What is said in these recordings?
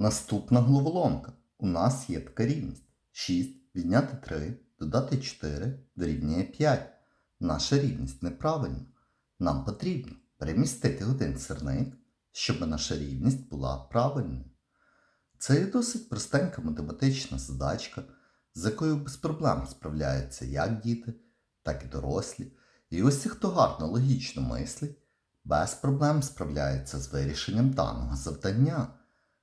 Наступна головоломка. У нас є така рівність. 6 відняти 3, додати 4 дорівнює 5. Наша рівність неправильна. Нам потрібно перемістити один сирник, щоб наша рівність була правильною. Це є досить простенька математична задачка, з якою без проблем справляються як діти, так і дорослі. І усі, хто гарно логічно мислить, без проблем справляється з вирішенням даного завдання.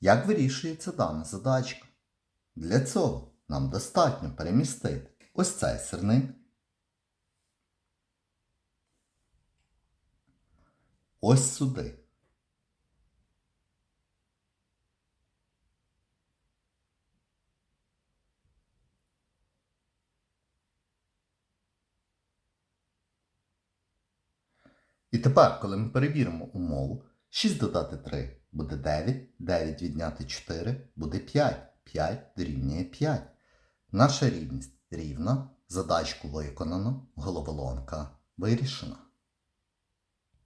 Як вирішується дана задачка? Для цього нам достатньо перемістити ось цей сирник, ось сюди. І тепер, коли ми перевіримо умову, 6 додати 3 буде 9, 9 відняти 4 буде 5, 5 дорівнює 5. Наша рівність рівна, задачку виконано, головоломка вирішена.